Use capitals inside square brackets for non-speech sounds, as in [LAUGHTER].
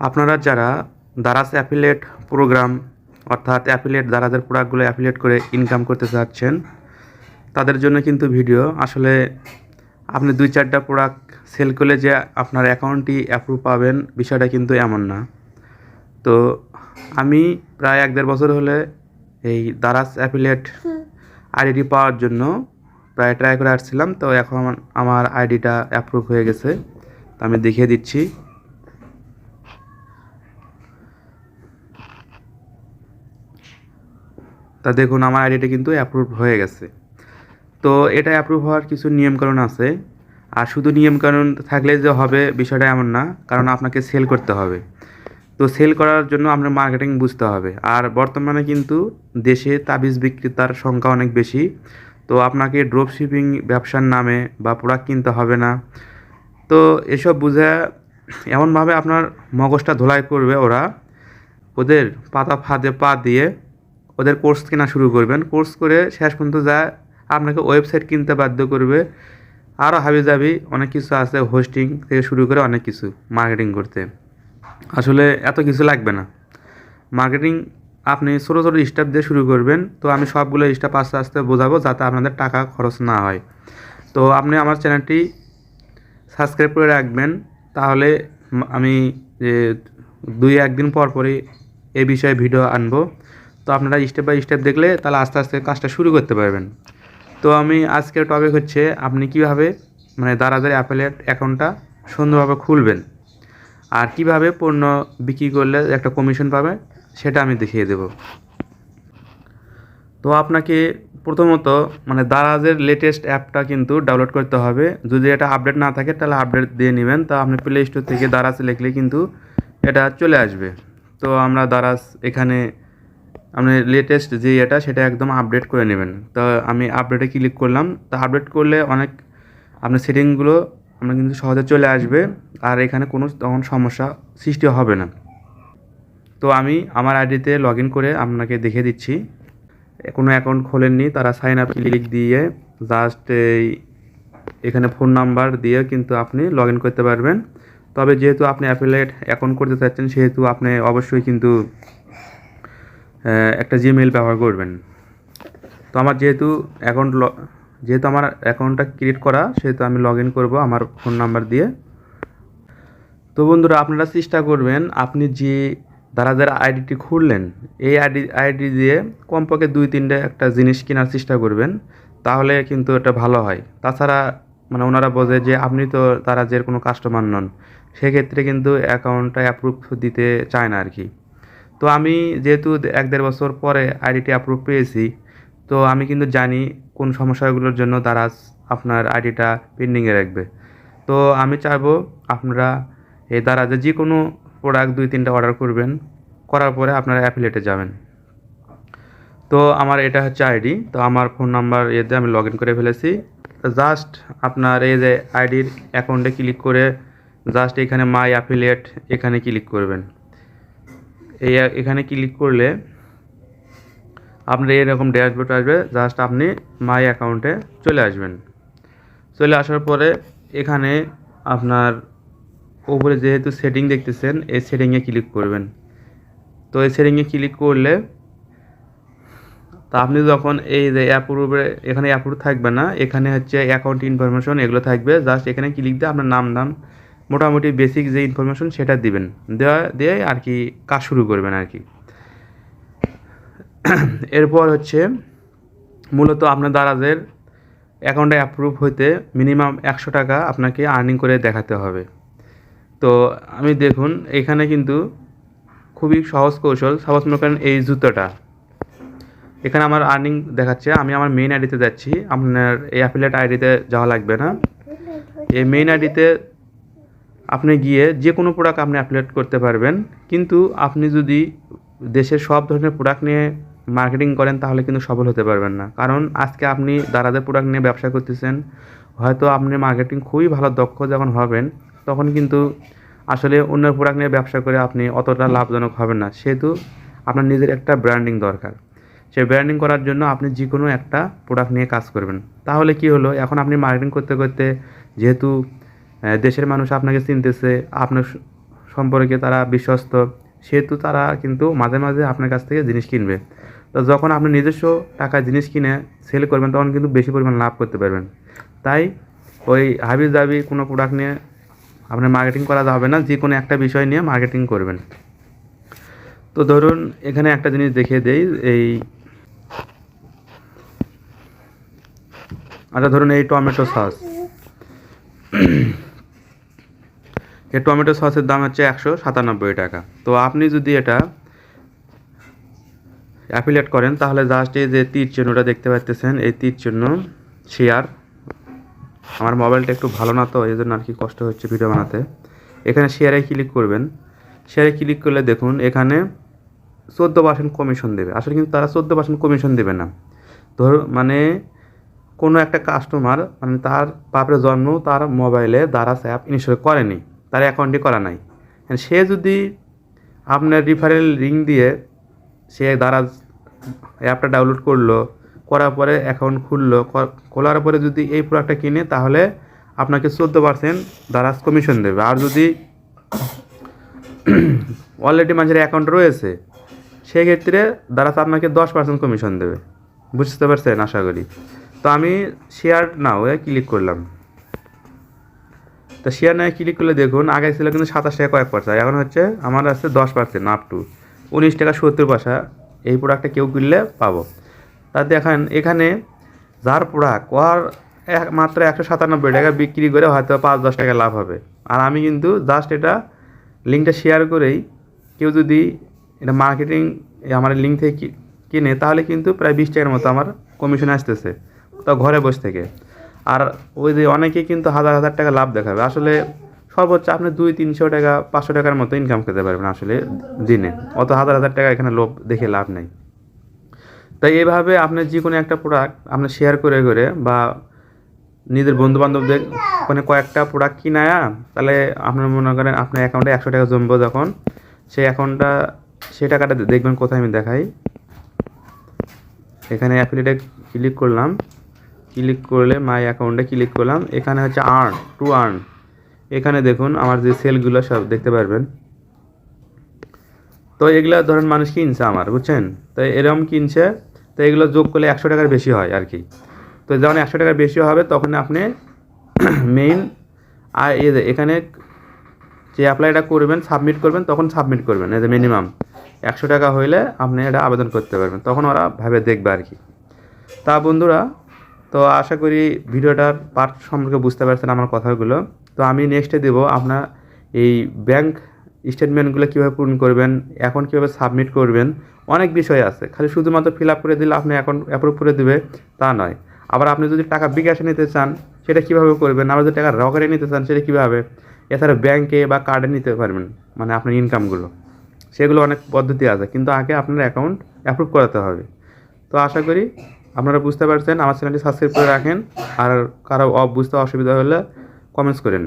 আপনারা যারা Daraz affiliate program অর্থাৎ অ্যাফিলেট দারাজের প্রোডাক্টগুলো অ্যাফিলেট করে ইনকাম করতে চাচ্ছেন, তাদের জন্য কিন্তু ভিডিও আসলে আপনি দুই চারটা প্রোডাক্ট সেল করলে যে আপনার অ্যাকাউন্টটি অ্যাপ্রুভ পাবেন, বিষয়টা কিন্তু এমন না। তো আমি প্রায় এক দেড় বছর হলে এই দারাজ অ্যাফিলেট আইডি পাওয়ার জন্য প্রায় ট্রাই করে আসছিলাম, তো এখন আমার আইডিটা অ্যাপ্রুভ হয়ে গেছে। তো আমি দেখিয়ে দিচ্ছি। তা দেখুন, আমার আইডিটা কিন্তু অ্যাপ্রুভ হয়ে গেছে। তো এটা অ্যাপ্রুভ হওয়ার কিছু নিয়মকানুন আছে। আর শুধু নিয়মকানুন থাকলে যে হবে বিষয়টা এমন না, কারণ আপনাকে সেল করতে হবে। তো সেল করার জন্য আপনার মার্কেটিং বুঝতে হবে। আর বর্তমানে কিন্তু দেশে তাবিজ বিক্রেতার সংখ্যা অনেক বেশি। তো আপনাকে ড্রপ শিপিং ব্যবসার নামে বা প্রোডাক্ট কিনতে হবে না। তো এসব বুঝে এমনভাবে আপনার মগজটা ধোলাই করবে ওরা। ওদের পাতা ফাঁদে পা দিয়ে ওদের কোর্স কেনা শুরু করবেন। কোর্স করে শেষ পর্যন্ত যা আপনাকে ওয়েবসাইট কিনতে বাধ্য করবে। আরও হাবি জাবি অনেক কিছু আছে হোস্টিং থেকে শুরু করে অনেক কিছু মার্কেটিং করতে। আসলে এত কিছু লাগবে না। মার্কেটিং আপনি ছোটো ছোটো স্টাফ দিয়ে শুরু করবেন। তো আমি সবগুলো স্টাফ আস্তে আস্তে বোঝাবো যাতে আপনাদের টাকা খরচ না হয়। তো আপনি আমার চ্যানেলটি সাবস্ক্রাইব করে রাখবেন। তাহলে আমি যে দুই একদিন পর পরই এই বিষয়ে ভিডিও আনব। তো আপনারা স্টেপ বাই স্টেপ দেখলে তাহলে আস্তে আস্তে কাজটা শুরু করতে পারবেন। তো আমি আজকের টপিক হচ্ছে আপনি কীভাবে মানে দারাজের অ্যাপেলের অ্যাকাউন্টটা সুন্দরভাবে খুলবেন আর কীভাবে পণ্য বিক্রি করলে একটা কমিশন পাবে সেটা আমি দেখিয়ে দেব। তো আপনাকে প্রথমত মানে দারাজের লেটেস্ট অ্যাপটা কিন্তু ডাউনলোড করতে হবে। যদি এটা আপডেট না থাকে তাহলে আপডেট দিয়ে নেবেন। তো আপনি প্লে স্টোর থেকে দারাজ লিখলে কিন্তু এটা চলে আসবে। তো আমরা দারাজ এখানে আপনি লেটেস্ট যে ইয়েটা, সেটা একদম আপডেট করে নেবেন। তো আমি আপডেটে ক্লিক করলাম। তো আপডেট করলে অনেক, আপনার সেটিংগুলো আপনার কিন্তু সহজে চলে আসবে। আর এখানে কোনো তখন সমস্যা সৃষ্টি হবে না। তো আমি আমার আইডিতে লগ করে আপনাকে দেখে দিচ্ছি। কোনো অ্যাকাউন্ট খোলেননি, তারা সাইন আপ ক্লিক দিয়ে জাস্ট এই এখানে ফোন নাম্বার দিয়ে কিন্তু আপনি লগ করতে পারবেন। তবে যেহেতু আপনি অ্যাফিলেট অ্যাকাউন্ট করতে চাচ্ছেন, সেহেতু আপনি অবশ্যই কিন্তু একটা জিমেল ব্যবহার করবেন। তো আমার যেহেতু অ্যাকাউন্ট যেহেতু আমার অ্যাকাউন্টটা ক্রিয়েট করা, সেহেতু আমি লগ ইন করব আমার ফোন নাম্বার দিয়ে। তো বন্ধুরা, আপনারা চেষ্টা করবেন আপনি যে দারাজের আইডিটি খুললেন, এই আইডি আইডি দিয়ে কমপক্ষে দুই, তিনটে একটা জিনিস কেনার চেষ্টা করবেন, তাহলে কিন্তু এটা ভালো হয়। তাছাড়া মানে ওনারা বোঝে যে আপনি তো দারাজের কোনো কাস্টমার নন, সেক্ষেত্রে কিন্তু অ্যাকাউন্টটা অ্যাপ্রুভ দিতে চায় না আর কি। তো আমি যেহেতু এক দেড় বছর পরে আইডিটি অ্যাপ্রুভ পেয়েছি, তো আমি কিন্তু জানি কোন সমস্যাগুলোর জন্য দারাজ আপনার আইডিটা পেন্ডিংয়ে রাখবে। তো আমি চাইব আপনারা এই দারাজে যে কোনো প্রোডাক্ট দুই, তিনটা অর্ডার করবেন, করার পরে আপনারা অ্যাফিলেটে যাবেন। তো আমার এটা হচ্ছে আইডি তো আমার ফোন নাম্বার এতে আমি লগ ইন করে ফেলেছি। জাস্ট আপনার এই যে আইডির অ্যাকাউন্টে ক্লিক করে জাস্ট এখানে মাই অ্যাফিলিয়েট এখানে ক্লিক করবেন। এই এখানে ক্লিক করলে আপনার এরকম ড্যাশবোর্ড আসবে। জাস্ট আপনি মাই অ্যাকাউন্টে চলে আসবেন। চলে আসার পরে এখানে আপনার উপরে যেহেতু সেটিং দেখতেছেন, এই সেটিংয়ে ক্লিক করবেন। তো এই সেটিংয়ে ক্লিক করলে তা আপনি যখন এই যে অ্যাপ্রুভে এখানে অ্যাপ্রুভ থাকবে না, এখানে হচ্ছে অ্যাকাউন্ট ইনফরমেশন এগুলো থাকবে। জাস্ট এখানে ক্লিক দিয়ে আপনার নাম নাম মোটামুটি বেসিক যে ইনফরমেশন সেটা দিবেন। দেওয়া দিয়ে আর কি কাজ শুরু করবেন আর কি। [CLEARS THROAT] এরপর হচ্ছে মূলত আপনার দারাজের অ্যাকাউন্টে অ্যাপ্রুভ হইতে মিনিমাম একশো টাকা আপনাকে আর্নিং করে দেখাতে হবে। তো আমি দেখুন, এখানে কিন্তু খুবই সহজ কৌশল। সাপোজ মনে করেন এই জুতোটা। এখানে আমার আর্নিং দেখাচ্ছে। আমি আমার মেইন আইডিতে যাচ্ছি। আপনার এই অ্যাফিলেট আইডিতে যাওয়া লাগবে না। এই মেইন আইডিতে আপনি গিয়ে যে কোনো প্রোডাক্ট আপনি অ্যাফিলেট করতে পারবেন। কিন্তু আপনি যদি দেশের সব ধরনের প্রোডাক্ট নিয়ে মার্কেটিং করেন, তাহলে কিন্তু সফল হতে পারবেন না। কারণ আজকে আপনি দারাদের প্রোডাক্ট নিয়ে ব্যবসা করতেছেন, হয়তো আপনি মার্কেটিং খুবই ভালো দক্ষ যখন হবেন, তখন কিন্তু আসলে অন্য প্রোডাক্ট নিয়ে ব্যবসা করে আপনি অতটা লাভজনক হবেন না। সেহেতু আপনার নিজের একটা ব্র্যান্ডিং দরকার। সেই ব্র্যান্ডিং করার জন্য আপনি যে কোনো একটা প্রোডাক্ট নিয়ে কাজ করবেন। তাহলে কি হলো? এখন আপনি মার্কেটিং করতে করতে যেহেতু দেশের মানুষ আপনাকে চিনতেছে, আপনার সম্পর্কে তারা বিশ্বস্ত, সেহেতু তারা কিন্তু মাঝে মাঝে আপনার কাছ থেকে জিনিস কিনবে। তো যখন আপনি নিজস্ব টাকায় জিনিস কিনে সেল করবেন, তখন কিন্তু বেশি পরিমাণ লাভ করতে পারবেন। তাই ওই হাবি জাবি কোনো প্রোডাক্ট নিয়ে আপনার মার্কেটিং করা যাবে না, যে কোনো একটা বিষয় নিয়ে মার্কেটিং করবেন। তো ধরুন, এখানে একটা জিনিস দেখিয়ে দেই, এই আচ্ছা ধরুন এই টমেটো সস এই টমেটো সসের দাম হচ্ছে একশো সাতানব্বই টাকা। তো আপনি যদি এটা অ্যাফিলেট করেন, তাহলে জাস্ট এই যে তীর চিহ্নটা দেখতে পাচ্তেছেন এই তীর চিহ্ন শেয়ার আমার মোবাইলটা একটু ভালো না তো, এই জন্য আর কি কষ্ট হচ্ছে ভিডিও বানাতে। এখানে শেয়ারে ক্লিক করবেন। শেয়ারে ক্লিক করলে দেখুন, এখানে চোদ্দ পার্সেন্ট কমিশন দেবে। আসলে কিন্তু তারা চোদ্দ পার্সেন্ট কমিশন দেবে না। ধর মানে কোনো একটা কাস্টমার মানে তার বাপের জন্ম তার মোবাইলে দারাস অ্যাপ ইনস্টল করেনি। তার অ্যাকাউন্টে করা নাই। সে যদি আপনার রিফারেল লিঙ্ক দিয়ে সে দারাজ অ্যাপটা ডাউনলোড করল, করার পরে অ্যাকাউন্ট খুললো খোলার পরে যদি এই প্রোডাক্টটা কিনে, তাহলে আপনাকে চোদ্দ পার্সেন্ট দারাজ কমিশন দেবে। আর যদি [CLEARS THROAT] অলরেডি মানুষের অ্যাকাউন্ট রয়েছে, সেক্ষেত্রে দারাজ আপনাকে দশ পার্সেন্ট কমিশন দেবে। বুঝতে পারছেন? আশা করি। তো আমি শেয়ার নাও ক্লিক করলাম। তো শেয়ার নাও ক্লিক করলে দেখুন, আগে ছিল কিন্তু সাতাশ টাকা কয়েক পয়সা, এখন হচ্ছে আমার আছে দশ পার্সেন্ট আপ টু উনিশ টাকা সত্তর পয়সা। এই প্রোডাক্টটা কেউ কিনলে পাবো। তা দেখেন, এখানে যার প্রোডাক্ট ওর এক মাত্র একশো সাতানব্বই টাকা বিক্রি করে হয়তো পাঁচ দশ টাকা লাভ হবে। আর আমি কিন্তু জাস্ট এটা লিঙ্কটা শেয়ার করেই কেউ যদি এটা মার্কেটিং আমার লিঙ্ক থেকে কিনে, তাহলে কিন্তু প্রায় বিশ টাকার মতো আমার কমিশন আসতেছে। তা ঘরে বসে থেকে। আর ওই যে অনেকে কিন্তু হাজার হাজার টাকা লাভ দেখাবে। আসলে সর্বোচ্চ আপনি দুই, তিনশো টাকা, পাঁচশো টাকার মতো ইনকাম করতে পারবেন আসলে দিনে। অত হাজার হাজার টাকা এখানে লোভ দেখে লাভ নেই। তাই এভাবে আপনি যে কোনো একটা প্রোডাক্ট আপনি শেয়ার করে করে বা নিজের বন্ধু বান্ধবদের মানে কয়েকটা প্রোডাক্ট কিনায়া, তাহলে আপনার মনে করেন আপনার অ্যাকাউন্টে একশো টাকা জমবো যখন। সেই অ্যাকাউন্টটা সেই টাকাটা দেখবেন কোথায় আমি দেখাই। এখানে অ্যাফিলিয়েটে ক্লিক করলাম। ক্লিক করলে মাই অ্যাকাউন্টে ক্লিক করলাম। এখানে হচ্ছে আর্ন টু আর্ন এখানে দেখুন আমার যে সেলগুলো সব দেখতে পারবেন। তো এগুলো ধরেন মানুষ কিনছে আমার, বুঝছেন? তো এরকম কিনছে, তো এগুলো যোগ করলে একশো টাকার বেশি হয় আর কি। তো যখন একশো টাকার বেশি হবে, তখন আপনি [CLEARS THROAT] মেইন আর এখানে যে অ্যাপ্লাইটা করবেন সাবমিট করবেন, তখন সাবমিট করবেন, এই যে মিনিমাম একশো টাকা হইলে আপনি এটা আবেদন করতে পারবেন। তখন ওরা ভাবে দেখবে আর কি। তা বন্ধুরা তো আশা করি ভিডিওটার পার্ট সম্পর্কে বুঝতে পারছেন আমার কথাগুলো। তো আমি নেক্সটে দেবো আপনার এই ব্যাংক স্টেটমেন্টগুলো কীভাবে পূরণ করবেন, এখন কীভাবে সাবমিট করবেন, অনেক বিষয় আছে। খালি শুধুমাত্র ফিল আপ করে দিলে আপনি এখন অ্যাপ্রুভ করে দেবে, তা নয়। আবার আপনি যদি টাকা বিকাশে নিতে চান, সেটা কীভাবে করবেন? আবার যদি টাকা রকেটে নিতে চান, সেটা কীভাবে? এছাড়া ব্যাংকে বা কার্ডে নিতে পারবেন মানে আপনার ইনকামগুলো সেগুলো অনেক পদ্ধতি আছে, কিন্তু আগে আপনার অ্যাকাউন্ট অ্যাপ্রুভ করাতে হবে। তো আশা করি আপনারা বুঝতে পারছেন, আমার চ্যানেলটি সাবস্ক্রাইব করে রাখেন। আর কারও বুঝতে অসুবিধা হলে কমেন্টস করেন।